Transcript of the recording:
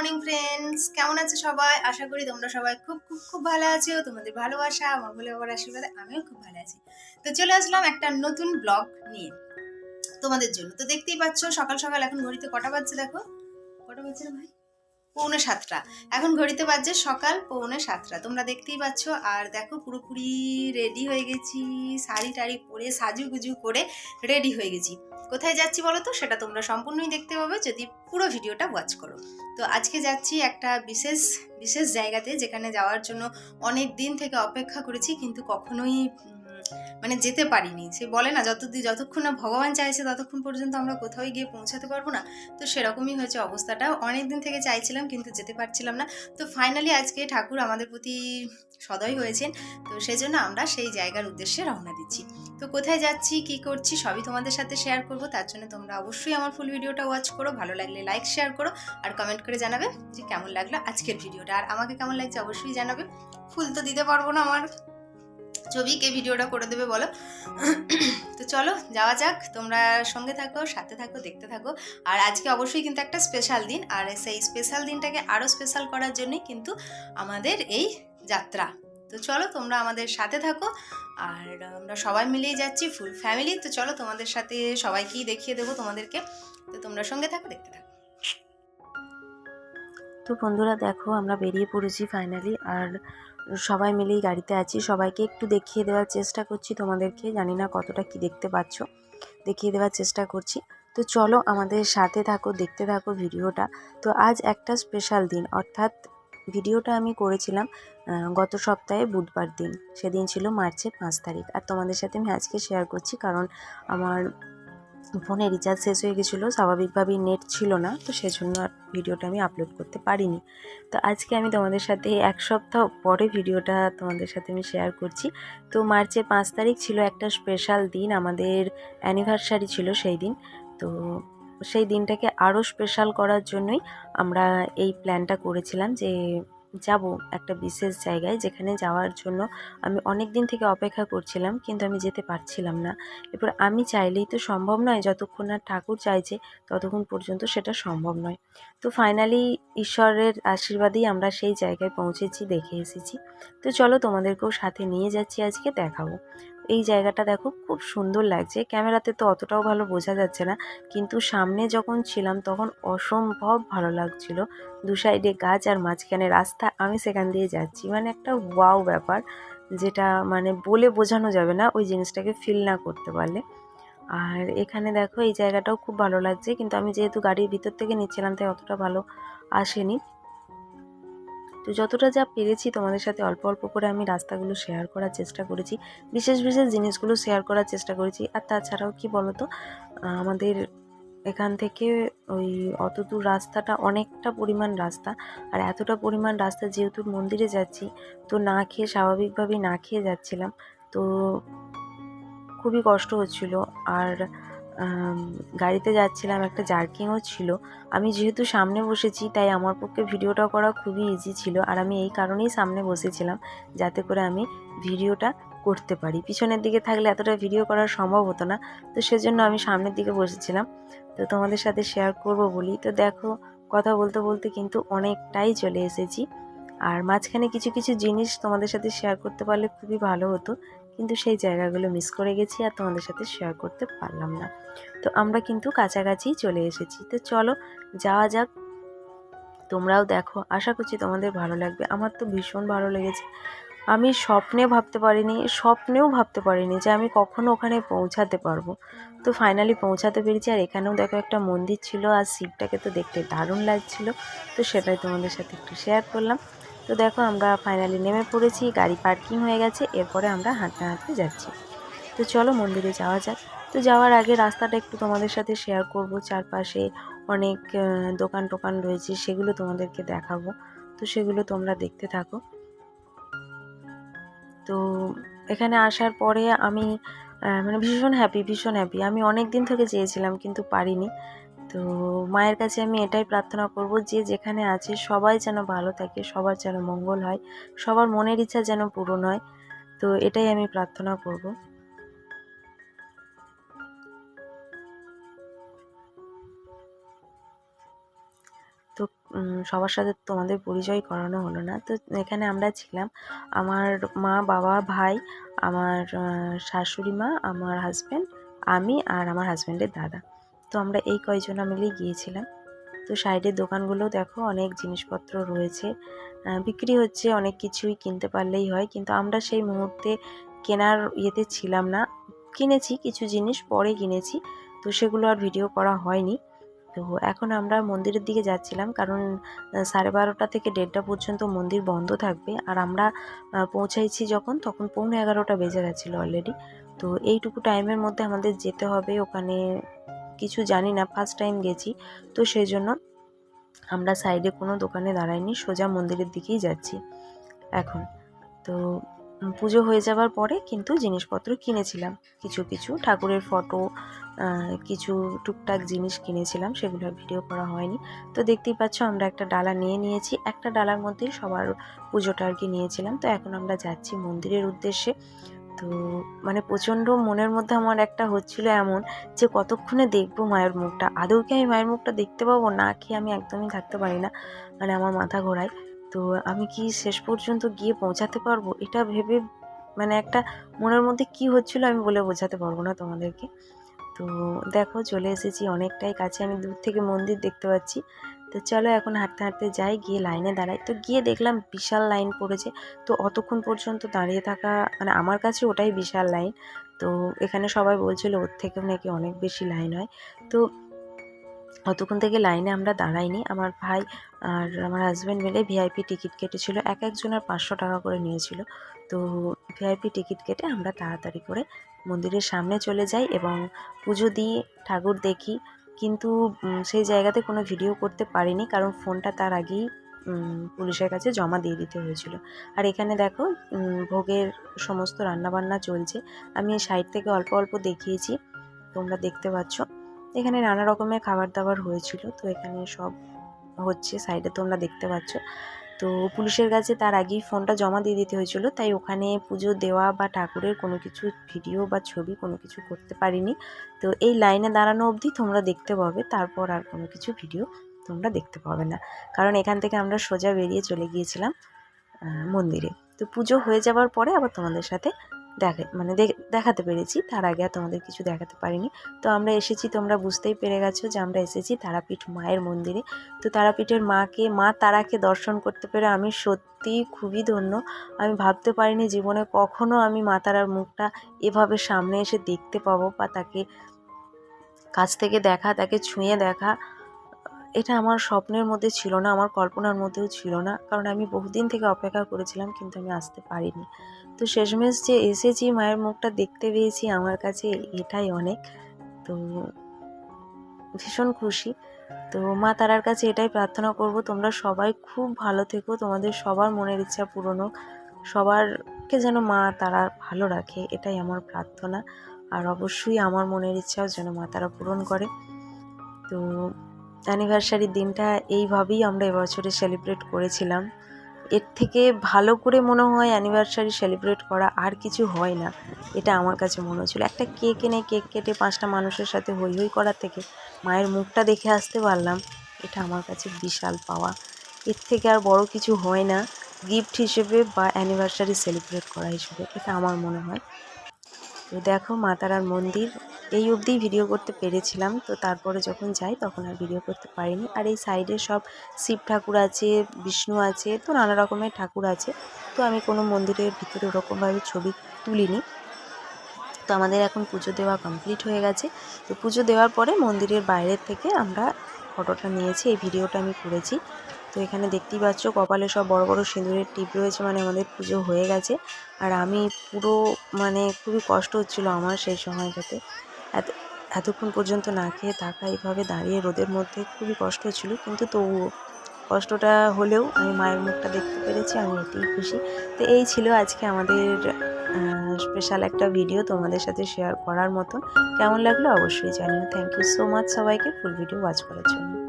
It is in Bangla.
মর্নিং ফ্রেন্ডস, কেমন আছে সবাই? আশা করি তোমরা সবাই খুব খুব খুব ভালো আছো। তোমাদের ভালোবাসা, আমার বলে বাবার আশীর্বাদে আমিও খুব ভালো আছি। তো চলে আসলাম একটা নতুন ব্লগ নিয়ে তোমাদের জন্য। তো দেখতেই পাচ্ছ, সকাল সকাল এখন ঘড়িতে কটা বাজছে দেখো? কটা বাজছে ভাই? পৌনে সাতটা। এখন ঘড়িতে বাজছে সকাল পৌনে সাতটা। তোমরা দেখতেই পাচ্ছ, আর দেখো পুরোপুরি রেডি হয়ে গেছি। শাড়ি টাড়ি পরে সাজু গুজু করে রেডি হয়ে গেছি। কোথায় যাচ্ছি বলো তো? সেটা তোমরা সম্পূর্ণই দেখতে পাবে যদি পুরো ভিডিওটা ওয়াচ করো। তো আজকে যাচ্ছি একটা বিশেষ বিশেষ জায়গাতে যেখানে যাওয়ার জন্য অনেক দিন থেকে অপেক্ষা করেছি, কিন্তু কখনোই মানে যেতে পারিনি। সে বলে না যতদিন যতক্ষণ না ভগবান চাইছে, ততক্ষণ পর্যন্ত আমরা কোথাও গিয়ে পৌঁছাতে পারব না। তো সেরকমই হয়েছে অবস্থাটা। অনেক দিন থেকে চাইছিলাম, কিন্তু যেতে পারছিলাম না। তো ফাইনালি আজকে ঠাকুর আমাদের প্রতি সদয় হয়েছেন। তো সেই জন্য আমরা সেই জায়গার উদ্দেশ্যে রওনা দিচ্ছি। তো কোথায় যাচ্ছি, কি করছি, সবই তোমাদের সাথে শেয়ার করব। তার জন্য তোমরা অবশ্যই আমার ফুল ভিডিওটা ওয়াচ করো। ভালো লাগলে লাইক শেয়ার করো। আর কমেন্ট করে জানাবে যে কেমন লাগল আজকের ভিডিওটা আর আমাকে কেমন লাগছে অবশ্যই জানাবে। ফুল তো দিতে পারব না আমার। ছবি কে ভিডিওটা করে দেবে বলো। তো চলো, যাওয়া যাক। তোমরা সঙ্গে থাকো, সাথে থাকো, দেখতে থাকো। আর আজকে অবশ্যই কিন্তু একটা স্পেশাল দিন। আর সেই স্পেশাল দিনটাকে আরও স্পেশাল করার জন্যই কিন্তু আমাদের এই যাত্রা। তো চলো, তোমরা আমাদের সাথে থাকো। আর আমরা সবাই মিলেই যাচ্ছি ফুল ফ্যামিলি তো চলো, তোমাদের সাথে সবাইকেই দেখিয়ে দেবো তোমাদেরকে। তো তোমরা সঙ্গে থাকো, দেখতে থাকো। তো বন্ধুরা, দেখো, আমরা বেরিয়ে পড়েছি ফাইনালি আর সবাই মিলেই গাড়িতে আছি। সবাইকে একটু দেখিয়ে দেওয়ার চেষ্টা করছি তোমাদেরকে। জানি না কতটা কি দেখতে পাচ্ছ। দেখিয়ে দেওয়ার চেষ্টা করছি। তো চলো আমাদের সাথে থাকো, দেখতে থাকো ভিডিওটা। তো আজ একটা স্পেশাল দিন। অর্থাৎ ভিডিওটা আমি করেছিলাম গত সপ্তাহে বুধবার দিন। সেদিন ছিল মার্চের পাঁচ তারিখ। আর তোমাদের সাথে আমি আজকে শেয়ার করছি কারণ আমার ফোনে রিচার্জ শেষ হয়ে গেছিল, স্বাভাবিকভাবেই নেট ছিল না, তো সেজন্য আর ভিডিওটা আমি আপলোড করতে পারিনি। তো আজকে আমি তোমাদের সাথে এক সপ্তাহ পরে ভিডিওটা তোমাদের সাথে আমি শেয়ার করছি। তো মার্চের পাঁচ তারিখ ছিল একটা স্পেশাল দিন, আমাদের অ্যানিভার্সারি ছিল সেই দিন। তো সেই দিনটাকে আরও স্পেশাল করার জন্যই আমরা এই প্ল্যানটা করেছিলাম যে যাব একটা বিশেষ জায়গায় যেখানে যাওয়ার জন্য আমি অনেক দিন থেকে অপেক্ষা করছিলাম, কিন্তু আমি যেতে পারছিলাম না। এরপর আমি চাইলেই তো সম্ভব নয়, যতক্ষণ না ঠাকুর চাইছে, ততক্ষণ পর্যন্ত সেটা সম্ভব নয়। তো ফাইনালি ঈশ্বরের আশীর্বাদেই আমরা সেই জায়গায় পৌঁছেছি, দেখে এসেছি। তো চলো তোমাদেরকেও সাথে নিয়ে যাচ্ছি আজকে দেখাবো এই জায়গাটা দেখো খুব সুন্দর লাগছে। ক্যামেরাতে তো অতটাও ভালো বোঝা যাচ্ছে না। কিন্তু সামনে যখন ছিলাম তখন অসম্ভব ভালো লাগছিল। দু সাইডে গাছ আর মাঝখানে রাস্তা, আমি সেখান দিয়ে যাচ্ছি। মানে একটা ওয়াও ব্যাপার, যেটা মানে বলে বোঝানো যাবে না ওই জিনিসটাকে ফিল না করতে পারলে। আর এখানে দেখো এই জায়গাটাও খুব ভালো লাগছে। কিন্তু আমি যেহেতু গাড়ির ভিতর থেকে নিচ্ছিলাম, তাই অতটা ভালো আসেনি। তো যতটা যা পেরেছি তোমাদের সাথে অল্প অল্প করে আমি রাস্তাগুলো শেয়ার করার চেষ্টা করেছি, বিশেষ বিশেষ জিনিসগুলো শেয়ার করার চেষ্টা করেছি। আর তাছাড়াও কি বলতো আমাদের এখান থেকে ওই অত দূর রাস্তাটা অনেকটা পরিমাণ রাস্তা। আর এতটা পরিমাণ রাস্তা যেহেতু মন্দিরে যাচ্ছি, তো না খেয়ে স্বাভাবিকভাবেই না খেয়ে যাচ্ছিলাম। তো খুবই কষ্ট হচ্ছিল। আর গাড়িতে যাচ্ছিলাম, একটা জার্কিংও ছিল। আমি যেহেতু সামনে বসেছি, তাই আমার পক্ষে ভিডিওটা করা খুবই ইজি ছিল। আর আমি এই কারণেই সামনে বসেছিলাম, যাতে করে আমি ভিডিওটা করতে পারি। পিছনের দিকে থাকলে এতটা ভিডিও করা সম্ভব হতো না, তো সেজন্য আমি সামনের দিকে বসেছিলাম। তো তোমাদের সাথে শেয়ার করব বলি। তো দেখো, কথা বলতে বলতে কিন্তু অনেকটাই চলে এসেছি। আর মাঝখানে কিছু কিছু জিনিস তোমাদের সাথে শেয়ার করতে পারলে খুবই ভালো হতো। কিন্তু সেই জায়গাগুলো মিস করে গেছি আর তোমাদের সাথে শেয়ার করতে পারলাম না। তো আমরা কিন্তু কাছাকাছি চলে এসেছি। তো চলো, যাওয়া যাক। তোমরাও দেখো। আশা করছি তোমাদের ভালো লাগবে। আমার তো ভীষণ ভালো লেগেছে। আমি স্বপ্নে ভাবতে পারিনি, স্বপ্নেও ভাবতে পারিনি যে আমি কখনো ওখানে পৌঁছাতে পারব। তো ফাইনালি পৌঁছাতে পেরেছি। আর এখানেও দেখো একটা মন্দির ছিল আর শিবটাকে তো দেখতে দারুণ লাগছিল। তো সেটাই তোমাদের সাথে একটু শেয়ার করলাম। তো দেখো আমরা ফাইনালি নেমে পড়েছি, গাড়ি পার্কিং হয়ে গেছে, এরপরে আমরা হাঁটতে হাঁটতে যাচ্ছি। তো চলো মন্দিরে যাওয়া যাক। তো যাওয়ার আগে রাস্তাটা একটু তোমাদের সাথে শেয়ার করব, চারপাশে অনেক দোকান টোকান রয়েছে, সেগুলো তোমাদেরকে দেখাবো। তো সেগুলো তোমরা দেখতে থাকো। তো এখানে আসার পরে আমি মানে ভীষণ হ্যাপি ভীষণ হ্যাপি আমি অনেক দিন থেকে চেয়েছিলাম, কিন্তু পারিনি। তো মায়ের কাছে আমি এটাই প্রার্থনা করব যে যেখানে আছে সবাই যেন ভালো থাকে, সবার যেন মঙ্গল হয়, সবার মনের ইচ্ছা যেন পূরণ হয়। তো এটাই আমি প্রার্থনা করব। তো সবার সাথে তোমাদের পরিচয় করানো হলো না। তো এখানে আমরা ছিলাম আমার মা, বাবা, ভাই, আমার শাশুড়ি মা, আমার হাজব্যান্ড আমি আর আমার হাজব্যান্ডের দাদা। তো আমরা এই কয়জনা মিলেই গিয়েছিলাম। তো সাইডের দোকানগুলো দেখো, অনেক জিনিসপত্র রয়েছে। বিক্রি হচ্ছে, অনেক কিছুই কিনতে পারলেই হয়। কিন্তু আমরা সেই মুহূর্তে কেনার ইয়েতে ছিলাম না। কিনেছি কিছু জিনিস, পরে কিনেছি। তো সেগুলো আর ভিডিও করা হয়নি। তো এখন আমরা মন্দিরের দিকে যাচ্ছিলাম, কারণ সাড়ে বারোটা থেকে দেড়টা পর্যন্ত মন্দির বন্ধ থাকবে। আর আমরা পৌঁছাইছি যখন, তখন পৌনে এগারোটা বেজে গেছিল অলরেডি তো এইটুকু টাইমের মধ্যে আমাদের যেতে হবে। ওখানে কিছু জানি না ফার্স্ট টাইম গেছি। তো সেই জন্য আমরা সাইডে কোনো দোকানে দাঁড়াইনি, সোজা মন্দিরের দিকেই যাচ্ছি এখন। তো পুজো হয়ে যাবার পরে কিন্তু জিনিসপত্র কিনেছিলাম। কিছু কিছু ঠাকুরের ফটো কিছু টুকটাক জিনিস কিনেছিলাম, সেগুলো ভিডিও করা হয়নি। তো দেখতেই পাচ্ছ আমরা একটা ডালা নিয়ে নিয়েছি, একটা ডালার মধ্যেই সবার পুজোটা আর কি নিয়েছিলাম। তো এখন আমরা যাচ্ছি মন্দিরের উদ্দেশ্যে। তো মানে প্রচণ্ড মনের মধ্যে আমার একটা হচ্ছিল এমন যে কতক্ষণে দেখব মায়ের মুখটা? আদৌ কি আমি মায়ের মুখটা দেখতে পাবো? না খেয়ে আমি একদমই থাকতে পারি না? মানে আমার মাথা ঘোরায়। তো আমি কি শেষ পর্যন্ত গিয়ে পৌঁছাতে পারব? এটা ভেবে মানে একটা মনের মধ্যে কি হচ্ছিল আমি বলে বোঝাতে পারব না তোমাদেরকে। তো দেখো চলে এসেছি অনেকটাই কাছে। আমি দূর থেকে মন্দির দেখতে পাচ্ছি। তো চলো এখন হাঁটতে হাঁটতে যাই, গিয়ে লাইনে দাঁড়াই। তো গিয়ে দেখলাম বিশাল লাইন পড়েছে। তো অতক্ষণ পর্যন্ত দাঁড়িয়ে থাকা মানে আমার কাছে ওটাই বিশাল লাইন তো এখানে সবাই বলছিল, ওর থেকেও নাকি অনেক বেশি লাইন হয়। তো অতক্ষণ থেকে লাইনে আমরা দাঁড়াইনি। আমার ভাই আর আমার হাজব্যান্ড মিলে ভিআইপি টিকিট কেটেছিল। এক একজনের পাঁচশো টাকা করে নিয়েছিল। তো ভিআইপি টিকিট কেটে আমরা তাড়াতাড়ি করে মন্দিরের সামনে চলে যাই এবং পুজো দিই, ঠাকুর দেখি। কিন্তু সেই জায়গাতে কোনো ভিডিও করতে পারিনি কারণ ফোনটা তার আগেই পুলিশের কাছে জমা দিয়ে দিতে হয়েছিল। আর এখানে দেখো ভোগের সমস্ত রান্নাবান্না চলছে। আমি সাইড থেকে অল্প অল্প দেখিয়েছি, তোমরা দেখতে পাচ্ছ। এখানে নানা রকমের খাবার দাবার হয়েছিল, তো এখানে সব হচ্ছে, সাইডে তোমরা দেখতে পাচ্ছ। তো পুলিশের কাছে তার আগেই ফোনটা জমা দিয়ে দিতে হয়েছিল, তাই ওখানে পুজো দেওয়া বা ঠাকুরের কোনো কিছু ভিডিও বা ছবি কোনো কিছু করতে পারিনি। তো এই লাইনে দাঁড়ানো অবধি তোমরা দেখতে পাবে, তারপর আর কোনো কিছু ভিডিও তোমরা দেখতে পাবে না। কারণ এখান থেকে আমরা সোজা বেরিয়ে চলে গিয়েছিলাম মন্দিরে। তো পুজো হয়ে যাওয়ার পরে আবার তোমাদের সাথে দেখে মানে দেখাতে পেরেছি। তার আগে আর তোমাদের কিছু দেখাতে পারিনি। তো আমরা এসেছি, তোমরা বুঝতেই পেরে গেছো যে আমরা এসেছি তারাপীঠ মায়ের মন্দিরে। তো তারাপীঠের মাকে, মা তারাকে দর্শন করতে পেরে আমি সত্যিই খুবই ধন্য। আমি ভাবতে পারিনি জীবনে কখনো আমি মা তারার মুখটা এভাবে সামনে এসে দেখতে পাবো বা তাকে কাছ থেকে দেখা, তাকে ছুঁয়ে দেখা। এটা আমার স্বপ্নের মধ্যে ছিল না, আমার কল্পনার মধ্যেও ছিল না। কারণ আমি বহুদিন থেকে অপেক্ষা করেছিলাম, কিন্তু আমি আসতে পারিনি। তো শেষমেশ যে এসেছি, মায়ের মুখটা দেখতে পেয়েছি আমার কাছে, এটাই অনেক। তো ভীষণ খুশি। তো মা তারার কাছে এটাই প্রার্থনা করব, তোমরা সবাই খুব ভালো থেকো। তোমাদের সবার মনের ইচ্ছা পূরণ হোক। সবারকে যেন মা তারা ভালো রাখে, এটাই আমার প্রার্থনা। আর অবশ্যই আমার মনের ইচ্ছাও যেন মা তারা পূরণ করে। তো অ্যানিভার্সারির দিনটা এইভাবেই আমরা এবছরে সেলিব্রেট করেছিলাম। এর থেকে ভালো করে মনে হয় অ্যানিভার্সারি সেলিব্রেট করা আর কিছু হয় না। এটা আমার কাছে মনে হচ্ছিল একটা কেক এনে কেক কেটে পাঁচটা মানুষের সাথে হই হই করার থেকে মায়ের মুখটা দেখে আসতে পারলাম। এটা আমার কাছে বিশাল পাওয়া। এর থেকে আর বড় কিছু হয় না। গিফট হিসেবে বা অ্যানিভার্সারি সেলিব্রেট করা হিসেবে। এটা আমার মনে হয়। তো দেখো মাতারার মন্দির। এই অবধিই ভিডিও করতে পেরেছিলাম। তো তারপরে যখন যাই, তখন আর ভিডিও করতে পারিনি। আর এই সাইডে সব শিব ঠাকুর আছে, বিষ্ণু আছে, তো নানা রকমের ঠাকুর আছে। তো আমি কোনো মন্দিরের ভিতরে ওরকমভাবে ছবি তুলিনি। তো আমাদের এখন পুজো দেওয়া কমপ্লিট হয়ে গেছে। তো পুজো দেওয়ার পরে মন্দিরের বাইরের থেকে আমরা ফটোটা নিয়েছি। এই ভিডিওটা আমি করেছি। তো এখানে দেখতেই পাচ্ছ, কপালে সব বড় বড় সিঁদুরের টিপ রয়েছে মানে আমাদের পুজো হয়ে গেছে। আর আমি পুরো মানে খুবই কষ্ট হচ্ছিল আমার সেই সময়টাতে। এত, এতক্ষণ পর্যন্ত না খেয়ে থাকা এইভাবে দাঁড়িয়ে রোদের মধ্যে খুবই কষ্ট ছিল, কিন্তু তবুও কষ্টটা হলেও আমি মায়ের মুখটা দেখতে পেরেছি, আমি এতেই খুশি। তো এই ছিল আজকে আমাদের স্পেশাল একটা ভিডিও তোমাদের সাথে শেয়ার করার মতো। কেমন লাগল অবশ্যই জানিও। থ্যাংক ইউ সো মাচ সবাইকে ফুল ভিডিও ওয়াচ করার জন্য।